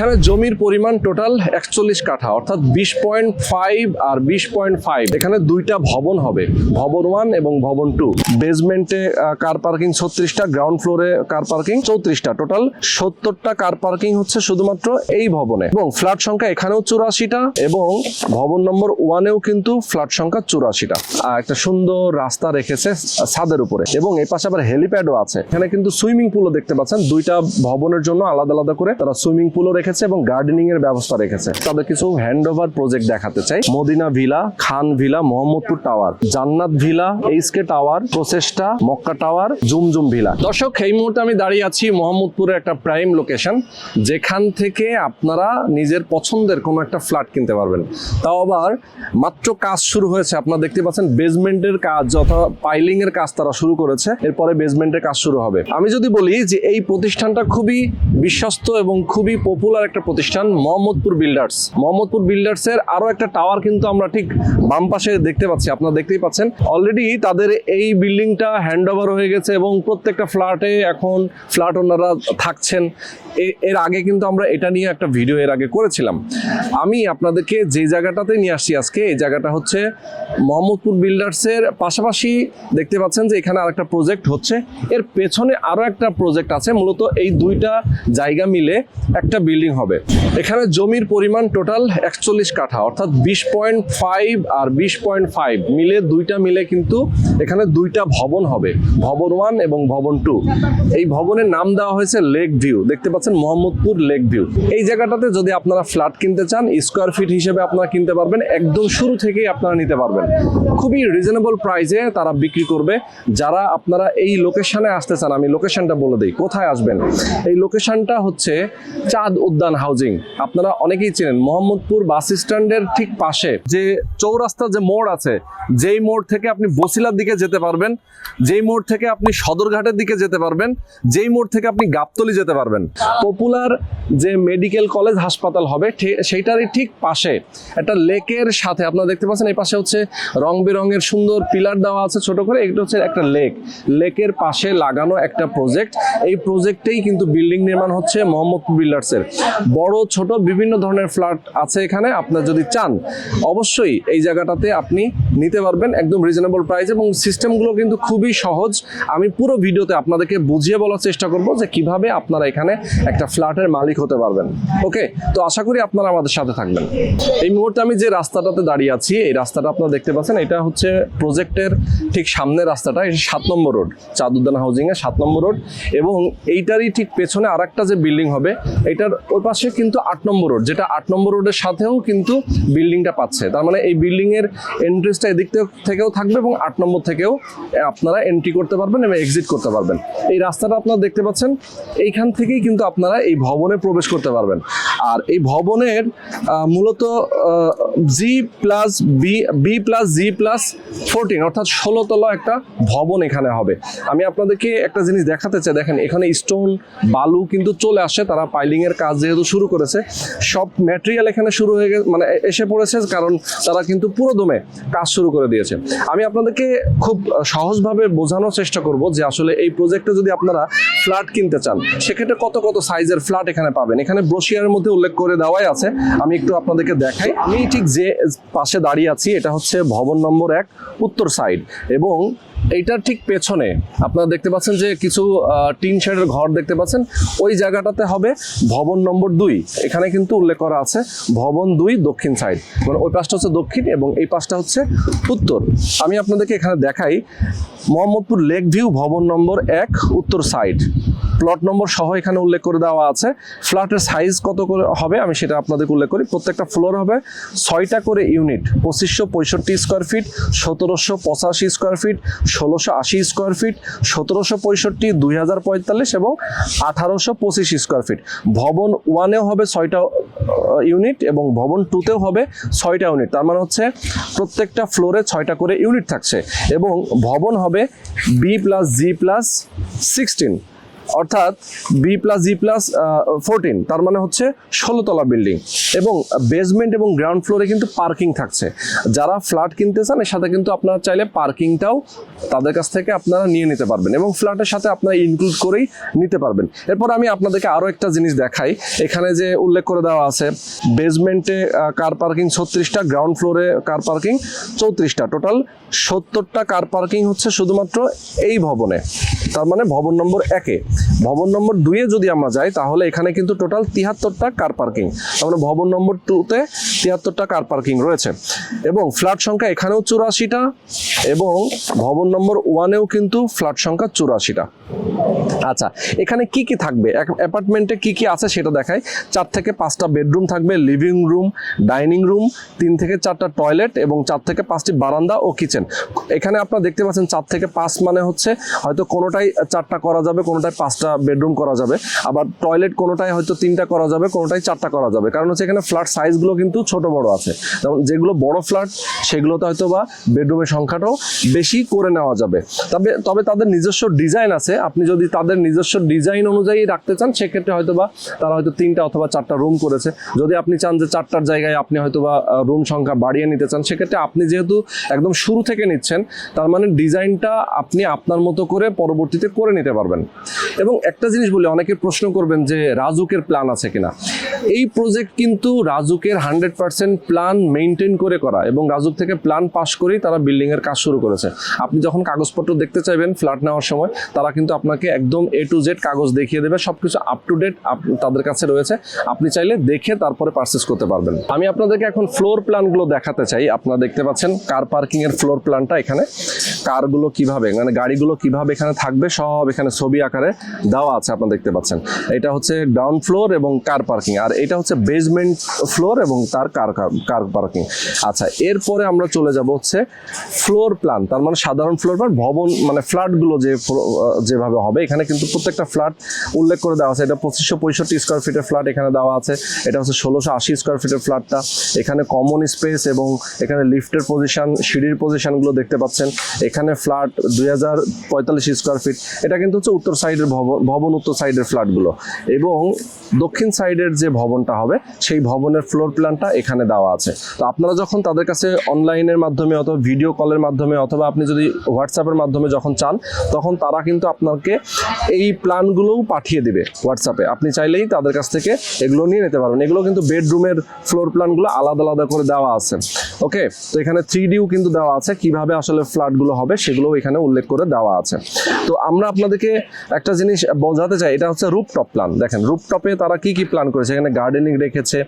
এখানে জমির পরিমাণ টোটাল একচল্লিশ কাঠা, অর্থাৎ বিশ পয়েন্ট ফাইভ আর বিশ পয়েন্ট ফাইভ এখানে দুইটা ভবন হবে, ভবন ওয়ান এবং ভবন টু বেসমেন্টে কার পার্কিং ছত্রিশটা গ্রাউন্ড ফ্লোরে কার পার্কিং চৌত্রিশটা। টোটাল সত্তরটা কার পার্কিং হচ্ছে শুধুমাত্র এই ভবনে। এবং ফ্ল্যাট সংখ্যা এখানেও চুরাশিটা এবং ভবন নম্বর ওয়ানেও কিন্তু ফ্ল্যাট সংখ্যা চুরাশিটা। একটা সুন্দর রাস্তা রেখেছে ছাদের উপরে। এবং এই পাশে আবার হেলিপ্যাডও আছে। এখানে কিন্তু সুইমিং পুলও দেখতে পাচ্ছেন। দুইটা ভবনের জন্য আলাদা আলাদা করে তারা সুইমিং পুলও রেখেছে এবং গার্ডেনিং এর ব্যবস্থা রেখেছে। তাদের কিছু হ্যান্ড ওভার প্রজেক্ট দেখাতে চাই। Madina villa Khan villa Mohammadpur tower Jannat villa HK tower Procheshta, Mecca tower জুমজুম villa দর্শক, এই মুহূর্তে আমি দাঁড়িয়ে আছি মোহাম্মদপুরের একটা প্রাইম লোকেশন যেখান থেকে আপনারা নিজের পছন্দের কোনো একটা ফ্ল্যাট কিনতে পারবেন। তাও আবার মাত্র কাজ শুরু হয়েছে, আপনারা দেখতে পাচ্ছেন বেসমেন্টের কাজ অথবা পাইলিং এর কাজ তারা শুরু করেছে, এরপরে বেসমেন্টের কাজ শুরু হবে। আমি যদি বলি যে এই প্রতিষ্ঠানটা খুবই বিশ্বস্ত এবং খুবই পপুলার একটা প্রতিষ্ঠান, মোহাম্মদপুর বিল্ডার্স মোহাম্মদপুর বিল্ডার্স এর আরও একটা টাওয়ার কিন্তু আমরা ঠিক বাম পাশে দেখতে পাচ্ছি, আপনারা দেখতেই পাচ্ছেন। অলরেডি তাদের এই বিল্ডিংটা হ্যান্ড ওভার হয়ে গেছে এবং প্রত্যেকটা ফ্ল্যাটে এখন ফ্ল্যাট ওনারা থাকছেন। এর আগে কিন্তু আমরা এটা নিয়ে একটা ভিডিও এর আগে করেছিলাম। আমি আপনাদেরকে যে জায়গাটাতে নিয়ে আসছি আজকে, এই জায়গাটা হচ্ছে মোহাম্মদপুর বিল্ডার্সের পাশাপাশি দেখতে পাচ্ছেন যে এখানে আরেকটা প্রজেক্ট হচ্ছে। এর পেছনে আরও একটা প্রজেক্ট আছে, মূলত এই দুইটা জায়গা মিলে একটা বিল্ডিং হবে। এখানে জমির পরিমাণ টোটাল একচল্লিশ কাঠা, অর্থাৎ বিশ পয়েন্ট ফাইভ আর বিশ পয়েন্ট ফাইভ মিলে দুইটা মিলে কিন্তু এখানে দুইটা ভবন হবে, ভবন ওয়ান এবং ভবন টু এই ভবনের নাম দেওয়া হয়েছে লেক ভিউ দেখতে পাচ্ছেন মোহাম্মদপুর লেক ভিউ এই জায়গাটাতে যদি আপনারা ফ্ল্যাট কিনতে চান স্কোয়ার ফিট হিসেবে আপনারা কিনতে পারবেন, একদম শুরু থেকেই আপনারা নিতে পারবেন। খুবই রিজনেবল প্রাইসে তারা বিক্রি করবে। যারা আপনারা এই লোকেশনে আসতে চান, আমি লোকেশনটা বলে দিই, কোথায় আসবেন? এই লোকেশনটা হচ্ছে চাঁদ উদ্যান হাউজিং। আপনারা অনেকেই চেনেন, মোহাম্মদপুর বাস স্ট্যান্ডের ঠিক পাশে যে চৌরাস্তা যে মোড় আছে, যেই মোড় থেকে আপনি বসিলার দিকে যেতে পারবেন, যেই মোড় থেকে আপনি সদরঘাটের দিকে যেতে পারবেন, যেই মোড় থেকে আপনি গাবতলি যেতে পারবেন। পপুলার যে মেডিকেল কলেজ হাসপাতাল হবে সেইটারই ঠিক পাশে একটা লেকের সাথে, আপনারা দেখতে পাচ্ছেন এই পাশে হচ্ছে রং বেরঙের সুন্দর পিলার দেওয়া আছে ছোট করে, এটা হচ্ছে একটা লেক। লেকের পাশে লাগানো একটা প্রজেক্ট, এই প্রজেক্টেই কিন্তু বিল্ডিং নির্মাণ হচ্ছে মোহাম্মদপুর বিল্ডার্সের। বড়, ছোট বিভিন্ন ধরনের ফ্ল্যাট আছে এখানে, আপনার যদি চান, অবশ্যই এই জায়গাটাতে আপনি নিতে পারবেন একদম রিজনেবল প্রাইস এবং সিস্টেমগুলো কিন্তু খুবই সহজ। আমি পুরো ভিডিওতে আপনাদেরকে বুঝিয়ে বলার চেষ্টা করব যে কীভাবে আপনারা এখানে একটা ফ্ল্যাটের মালিক হতে পারবেন। ওকে, তো আশা করি আপনারা আমাদের সাথে থাকবেন। এই মুহূর্তে আমি যে রাস্তাটাতে দাঁড়িয়ে আছি, এই রাস্তাটা আপনারা দেখতে পাচ্ছেন, এটা হচ্ছে প্রজেক্টের ঠিক সামনের রাস্তাটা এটা সাত নম্বর রোড, চাঁদুদ্দান হাউজিং এর সাত নম্বর রোড এবং এইটারই ঠিক পেছনে আরেকটা যে বিল্ডিং হবে, এটার ওই পাশে কিন্তু আট নম্বর রোড, যেটা আট নম্বর রোডের সাথেও কিন্তু বিল্ডিংটা পাচ্ছে। তার মানে এই বিল্ডিং এর এন্ট্রেসটা এদিক থেকে- থেকেও থাকবে এবং আট নম্বর থেকেও আপনারা এন্ট্রি করতে পারবেন এবং এক্সিট করতে পারবেন। এই রাস্তাটা আপনারা দেখতে পাচ্ছেন, এইখান থেকেই কিন্তু আপনারা এই ভবনে প্রবেশ করতে পারবেন। আর এই ভবনের মূলত G plus B B plus G plus fourteen অর্থাৎ ষোলো তলা একটা ভবন এখানে হবে। আমি আপনাদেরকে একটা জিনিস দেখাতে চাই, দেখেন এখানে স্টোন বালু কিন্তু চলে আসে, তারা পাইলিং এর কাজ যেহেতু শুরু করেছে, সব ম্যাটেরিয়াল এখানে শুরু হয়ে গেছে মানে এসে পড়েছে, কারণ তারা কিন্তু পুরো দমে কাজ শুরু করে দিয়েছে। আমি আপনাদেরকে খুব সহজভাবে বোঝানোর চেষ্টা করব যে আসলে এই প্রজেক্টে যদি আপনারা ফ্ল্যাট কিনতে চান, সেক্ষেত্রে কত কত সাইজের ফ্ল্যাট এখানে পাবেন? এখানে ব্রোশিয়ারের মধ্যে উল্লেখ করে দেওয়াই আছে। আমি একটু আপনাদেরকে দেখাই। আমি ঠিক যে পাশে দাঁড়িয়ে আছি, এটা হচ্ছে ভবন নম্বর এক, উত্তর সাইড এবং এইটার ঠিক পেছনে আপনারা দেখতে পাচ্ছেন যে কিছু টিন শেডের ঘর দেখতে পাচ্ছেন। ওই জায়গাটাতে হবে ভবন নম্বর দুই। এখানে কিন্তু উল্লেখ করা আছে ভবন দুই দক্ষিণ সাইড। মানে ওই পাশটা হচ্ছে দক্ষিণ এবং এই পাশটা হচ্ছে উত্তর। আমি আপনাদেরকে এখানে দেখাই। মোহাম্মদপুর লেক ভিউ ভবন নম্বর এক, উত্তর সাইড। প্লট নম্বর সহ এখানে উল্লেখ করে দেওয়া আছে। ফ্ল্যাটের সাইজ কত করে হবে আমি সেটা আপনাদেরকে উল্লেখ করি। প্রত্যেকটা ফ্লোর হবে ছয়টা করে ইউনিট পঁচিশশো পঁয়ষট্টি স্কোয়ার ফিট সতেরোশো পঁচাশি স্কোয়ার ফিট ষোলোশো আশি স্কোয়ার ফিট সতেরোশো পঁয়ষট্টি, দুই হাজার পঁয়তাল্লিশ এবং আঠারোশো পঁচিশ স্কোয়ার ফিট ভবন ওয়ানেও হবে ছয়টা ইউনিট এবং ভবন টুতেও হবে ছয়টা ইউনিট তার মানে হচ্ছে প্রত্যেকটা ফ্লোরে ছয়টা করে ইউনিট থাকছে এবং ভবন হবে B plus G plus sixteen অর্থাৎ B plus G plus fourteen তার মানে হচ্ছে ষোলোতলা বিল্ডিং এবং বেসমেন্ট এবং গ্রাউন্ড ফ্লোরে কিন্তু পার্কিং থাকছে। যারা ফ্ল্যাট কিনতে চান, এর সাথে কিন্তু আপনারা চাইলে পার্কিংটাও তাদের কাছ থেকে আপনারা নিয়ে নিতে পারবেন এবং ফ্ল্যাটের সাথে আপনারা ইনক্লুড করেই নিতে পারবেন। এরপর আমি আপনাদেরকে আরও একটা জিনিস দেখাই। এখানে যে উল্লেখ করে দেওয়া আছে বেসমেন্টে কার পার্কিং ছত্রিশটা গ্রাউন্ড ফ্লোরে কার পার্কিং চৌত্রিশটা। টোটাল সত্তরটা কার পার্কিং হচ্ছে শুধুমাত্র এই ভবনে। তার মানে ভবন নম্বর একে। ভবন নম্বর দুইয়ে যদি আমরা যাই, তাহলে এখানে কিন্তু টোটাল তিয়াত্তরটা কার পার্কিং মানে ভবন নম্বর টুতে তিয়াত্তরটা কার পার্কিং রয়েছে। এবং ফ্ল্যাট সংখ্যা এখানেও চুরাশিটা এবং ভবন নম্বর ওয়ানেও কিন্তু ফ্ল্যাট সংখ্যা চুরাশিটা। আচ্ছা এখানে কি কি থাকবে? অ্যাপার্টমেন্টে কি কি আছে সেটা দেখাই। চার থেকে পাঁচটা বেডরুম থাকবে লিভিং রুম ডাইনিং রুম তিন থেকে চারটা টয়লেট এবং চার থেকে পাঁচটি বারান্দা ও কিচেন এখানে আপনারা দেখতে পাচ্ছেন চার থেকে পাঁচ মানে হচ্ছে হয়তো কোনোটাই চারটা করা যাবে, কোনোটাই পাঁচটা বেডরুম করা যাবে। আবার টয়লেট কোনোটাই হয়তো তিনটা করা যাবে, কোনোটাই চারটা করা যাবে। কারণ হচ্ছে এখানে ফ্ল্যাট সাইজগুলো কিন্তু ছোট বড় আছে। যেমন যেগুলো বড় ফ্ল্যাট সেগুলোতে হয়তো বা বেডরুমের সংখ্যাটাও বেশি করে নেওয়া যাবে। তবে তবে তাদের নিজস্ব ডিজাইন আছে। আপনি যদি তাদের নিজস্ব ডিজাইন অনুযায়ী রাখতে চান, সেক্ষেত্রে হয়তো বা তারা হয়তো তিনটা অথবা চারটা রুম করেছে। যদি আপনি চান যে চারটার জায়গায় আপনি হয়তো বা রুম সংখ্যা বাড়িয়ে নিতে চান, সেক্ষেত্রে আপনি যেহেতু একদম শুরু থেকে নিচ্ছেন, তার মানে ডিজাইনটা আপনি আপনার মতো করে পরবর্তীতে করে নিতে পারবেন। এবং একটা জিনিস বলি, অনেকে প্রশ্ন করবেন যে রাজুকের প্ল্যান আছে কিনা। এই প্রজেক্ট কিন্তু রাজুকের হান্ড্রেড পার্সেন্ট প্ল্যান মেনটেন করে করা এবং রাজুক থেকে প্ল্যান পাস করেই তারা বিল্ডিং এর কাজ শুরু করেছে। আপনি যখন কাগজপত্র দেখতে চাইবেন ফ্ল্যাট নেওয়ার সময়, তারা কিন্তু আপনাকে একদম এ টু জেড কাগজ দেখিয়ে দেবে, সবকিছু আপ টু ডেট তাদের কাছে রয়েছে। আপনি চাইলে দেখে তারপরে পারচেস করতে পারবেন। আমি আপনাদেরকে এখন ফ্লোর প্ল্যানগুলো দেখাতে চাই। আপনারা দেখতে পাচ্ছেন কার পার্কিং এর ফ্লোর প্ল্যানটা এখানে। কারগুলো কীভাবে মানে গাড়িগুলো কীভাবে এখানে থাকবে, সব এখানে ছবি আকারে দেওয়া আছে, আপনারা দেখতে পাচ্ছেন। এটা হচ্ছে গ্রাউন্ড ফ্লোর এবং কার পার্কিং আর এটা হচ্ছে বেসমেন্ট ফ্লোর এবং তার কার কার পার্কিং আচ্ছা এরপরে আমরা চলে যাব হচ্ছে ফ্লোর প্ল্যান তার মানে সাধারণ ফ্লোর প্ল্যান ভবন মানে ফ্ল্যাটগুলো যে, যেভাবে হবে। এখানে কিন্তু প্রত্যেকটা ফ্ল্যাট উল্লেখ করে দেওয়া আছে। এটা পঁচিশশো পঁয়ষট্টি স্কোয়ার ফিটের ফ্ল্যাট এখানে দেওয়া আছে। এটা হচ্ছে ষোলোশো আশি স্কোয়ার ফিটের ফ্ল্যাটটা এখানে কমন স্পেস এবং এখানে লিফটের পজিশন সিঁড়ির পজিশনগুলো দেখতে পাচ্ছেন। এখানে ফ্ল্যাট দুই হাজার পঁয়তাল্লিশ স্কোয়ার ফিট এটা কিন্তু হচ্ছে উত্তর সাইডের ভবন ভবন উত্তর সাইডের ফ্ল্যাটগুলো এবং দক্ষিণ সাইডের যে ভবনটা হবে, সেই ভবনের ফ্লোর প্ল্যানটা এখানে দেওয়া আছে। তো আপনারা যখন তাদের কাছে অনলাইনের মাধ্যমে অথবা ভিডিও কলের মাধ্যমে অথবা আপনি যদি হোয়াটসঅ্যাপের মাধ্যমে যখন চান, তখন তারা কিন্তু আপনাকে এই প্ল্যানগুলোও পাঠিয়ে দেবে হোয়াটসঅ্যাপে আপনি চাইলেই তাদের কাছ থেকে এগুলো নিয়ে নিতে পারবেন এগুলো কিন্তু বেডরুমের ফ্লোর প্ল্যানগুলো আলাদা আলাদা করে দেওয়া আছে। ওকে তো এখানে থ্রি ডিও কিন্তু দেওয়া আছে। কীভাবে আসলে ফ্ল্যাটগুলো হবে সেগুলোও এখানে উল্লেখ করে দেওয়া আছে। তো আমরা আপনাদেরকে একটা জিনিস বোঝাতে চাই, এটা হচ্ছে রুপটপ প্ল্যান দেখেন রুপটপে তারা কি কি প্ল্যান করেছে? এখানে গার্ডেনিং রেখেছে,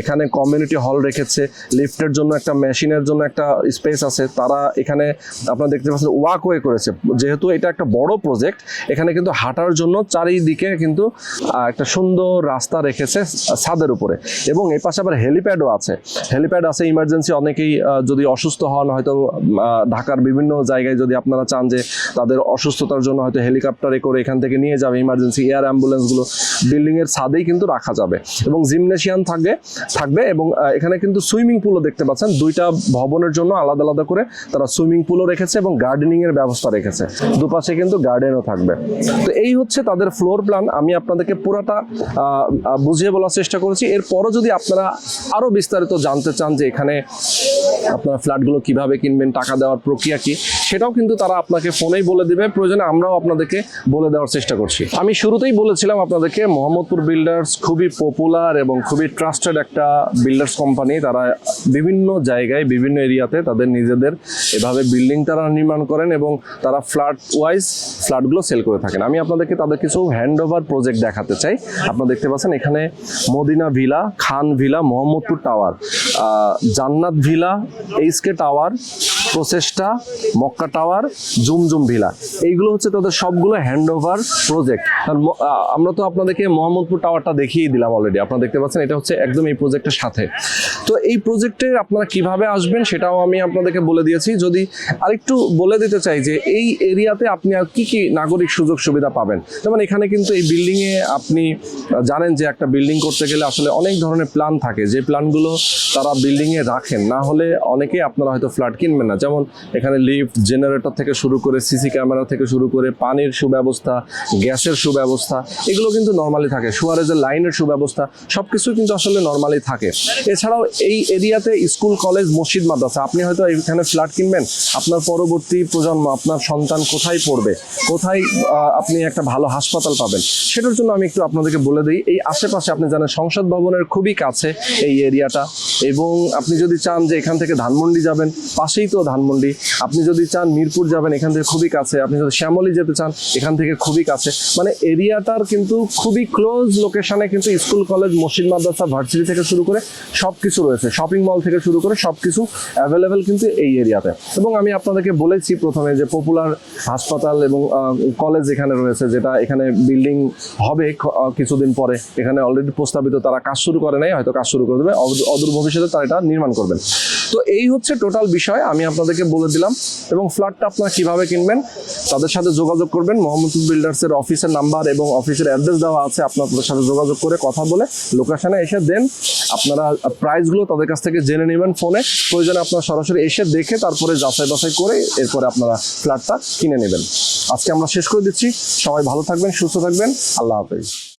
এখানে কমিউনিটি হল রেখেছে লিফটের জন্য একটা মেশিনের জন্য একটা স্পেস আছে। তারা এখানে আপনারা দেখতে পাচ্ছেন ওয়াকওয়ে করেছে। যেহেতু এটা একটা বড় প্রজেক্ট এখানে কিন্তু হাঁটার জন্য চারিদিকে কিন্তু একটা সুন্দর রাস্তা রেখেছে ছাদের উপরে। এবং এই পাশে আবার হেলিপ্যাডও আছে। হেলিপ্যাড আছে ইমার্জেন্সি অনেকেই যদি অসুস্থ হন, হয়তো ঢাকার বিভিন্ন জায়গায় যদি আপনারা চান যে তাদের অসুস্থতার জন্য হয়তো হেলিকপ্টারে করে এখান থেকে নিয়ে যাবে ইমার্জেন্সি এয়ার অ্যাম্বুলেন্সগুলো বিল্ডিংয়ের ছাদেই কিন্তু রাখা যাবে। এবং জিমনেশিয়ান থাকবে থাকবে এবং এখানে কিন্তু সুইমিং পুলও দেখতে পাচ্ছেন। দুইটা ভবনের জন্য আলাদা আলাদা করে তারা সুইমিং পুলও রেখেছে এবং গার্ডেনিং এর ব্যবস্থা রেখেছে। দুপাশে কিন্তু গার্ডেনও থাকবে। তো এই হচ্ছে তাদের ফ্লোর প্ল্যান। আমি আপনাদেরকে পুরাটা বুঝিয়ে বলার চেষ্টা করেছি। এরপরও যদি আপনারা আরও বিস্তারিত জানতে চান যে এখানে আপনারা ফ্ল্যাটগুলো কীভাবে কিনবেন, টাকা দেওয়ার প্রক্রিয়া কি, সেটাও কিন্তু তারা আপনাকে ফোনেই বলে দিবে। প্রয়োজনে আমরাও আপনাদেরকে বলে দেওয়ার চেষ্টা করছি। আমি শুরুতেই বলেছিলাম আপনাদেরকে, মোহাম্মদপুর বিল্ডার্স খুবই পপুলার এবং খুবই ট্রাস্টেড একটা বিল্ডার্স কোম্পানি তারা বিভিন্ন জায়গায় বিভিন্ন এরিয়াতে তাদের নিজেদের এভাবে বিল্ডিং তারা নির্মাণ করেন এবং তারা ফ্ল্যাট ওয়াইজ ফ্ল্যাটগুলো সেল করে থাকেন। আমি আপনাদেরকে তাদের কিছু হ্যান্ড ওভার প্রজেক্ট দেখাতে চাই। আপনারা দেখতে পাচ্ছেন এখানে Madina villa Khan villa Mohammadpur tower Jannat villa HK tower Procheshta, Mecca tower, জুমজুম villa. এইগুলো হচ্ছে তাদের সবগুলো হ্যান্ড ওভার প্রজেক্ট আমরা তো আপনাদেরকে মোহাম্মদপুর টাওয়ারটা দেখিয়ে দিলাম অলরেডি আপনারা দেখতে পাচ্ছেন, এটা হচ্ছে একদম এই প্রজেক্টের সাথে। তো এই প্রজেক্টের আপনারা কীভাবে আসবেন সেটাও আমি আপনাদেরকে বলে দিয়েছি। যদি আরেকটু বলে দিতে চাই যে এই এরিয়াতে আপনি আর কি কি নাগরিক সুযোগ সুবিধা পাবেন? যেমন এখানে কিন্তু এই বিল্ডিংয়ে আপনি জানেন যে একটা বিল্ডিং করতে গেলে আসলে অনেক ধরনের প্ল্যান থাকে। যে প্ল্যানগুলো তারা বিল্ডিংয়ে রাখেন, না হলে অনেকেই আপনারা হয়তো ফ্ল্যাট কিনবেন না। যেমন এখানে লিফট, জেনারেটর থেকে শুরু করে সিসি ক্যামেরা থেকে শুরু করে পানির সুব্যবস্থা, গ্যাসের সুব্যবস্থা, এগুলো কিন্তু নর্মালি থাকে। সুয়ারেজের লাইনের সুব্যবস্থা সব কিছু কিন্তু আসলে নর্মালি থাকে। এছাড়াও এই এরিয়াতে স্কুল, কলেজ, মসজিদ, মাদ্রাসা, আপনি হয়তো এখানে ফ্ল্যাট কিনবেন, আপনার পরবর্তী প্রজন্ম, আপনার সন্তান কোথায় পড়বে? কোথায় আপনি একটা ভালো হাসপাতাল পাবেন? সেটার জন্য আমি একটু আপনাদেরকে বলে দিই, এই আশেপাশে আপনি জানেন সংসদ ভবনের খুবই কাছে এই এরিয়াটা। এবং আপনি যদি চান যে এখান থেকে ধানমন্ডি যাবেন, পাশেই তো ধানমন্ডি। আপনি যদি চান মিরপুর যাবেন, এখান থেকে খুবই কাছে। আপনি যদি শ্যামলী যেতে চান, এখান থেকে খুবই কাছে। মানে এরিয়াটার কিন্তু খুবই ক্লোজ লোকেশনে কিন্তু স্কুল, কলেজ, মসজিদ, মাদ্রাসা, ভার্সিটি থেকে শুরু করে সব কিছু রয়েছে। শপিং মল থেকে শুরু করে সব কিছু অ্যাভেলেবেল কিন্তু এই এরিয়াতে। এবং আমি আপনাদেরকে বলেছি প্রথমে যে পপুলার হাসপাতাল এবং কলেজ এখানে রয়েছে, যেটা এখানে বিল্ডিং হবে কিছুদিন পরে। এখানে অলরেডি প্রস্তাবিত, তারা কাজ শুরু করে নাই, হয়তো কাজ শুরু করে দেবে। অদূর ভবিষ্যতে তারা এটা নির্মাণ করবেন। তো এই হচ্ছে টোটাল বিষয়, আমি আপনাদেরকে বলে দিলাম। এবং ফ্ল্যাটটা আপনারা কীভাবে কিনবেন, তাদের সাথে যোগাযোগ করবেন। মোহাম্মদপুর বিল্ডার্সের অফিসের নাম্বার এবং অফিসের অ্যাড্রেস দেওয়া আছে আপনাদের সাথে যোগাযোগ করে কথা বলে লোকেশনে এসে দেন আপনারা প্রাইসগুলো তাদের কাছ থেকে জেনে নেবেন ফোনে প্রয়োজনে আপনারা সরাসরি এসে দেখে তারপরে যাচাই বাছাই করে এরপরে আপনারা ফ্ল্যাটটা কিনে নেবেন। আজকে আমরা শেষ করে দিচ্ছি। সবাই ভালো থাকবেন, সুস্থ থাকবেন। আল্লাহ হাফেজ।